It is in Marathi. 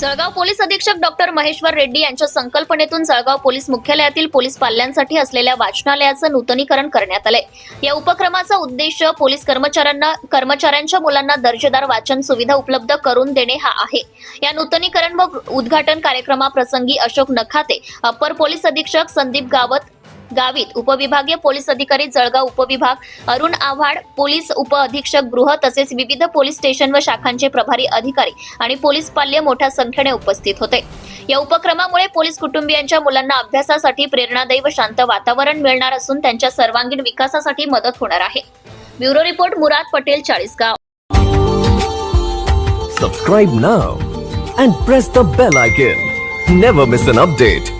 जळगाव पोलीस अधीक्षक डॉक्टर महेश्वर रेड्डी यांच्या संकल्पनेतून जळगाव पोलीस मुख्यालयातील पोलीस पाल्यांसाठी असलेल्या वाचनालयाचं नूतनीकरण करण्यात आलंय. या उपक्रमाचा उद्देश पोलीस कर्मचाऱ्यांना कर्मचाऱ्यांच्या मुलांना दर्जेदार वाचन सुविधा उपलब्ध करून देणे हा आहे. या नूतनीकरण व उद्घाटन कार्यक्रमाप्रसंगी अशोक नखाते अप्पर पोलीस अधीक्षक संदीप गावत गावित उपविभागीय पोलीस अधिकारी जळगाव उपविभाग अरुण आव्हाड पोलीस उप अधीक्षक गृह तसेच विविध पोलीस स्टेशन व शाखांचे प्रभारी अधिकारी आणि पोलीस पाल्य मोठ्या संख्येने उपस्थित होते. या उपक्रमामुळे पोलीस कुटुंबियांच्या मुलांना अभ्यासासाठी प्रेरणादायी व शांत वातावरण मिळणार असून त्यांच्या सर्वांगीण विकासासाठी मदत होणार आहे. Bureau report Murad Patel Chalisgaon. Subscribe now and press the bell icon never miss an update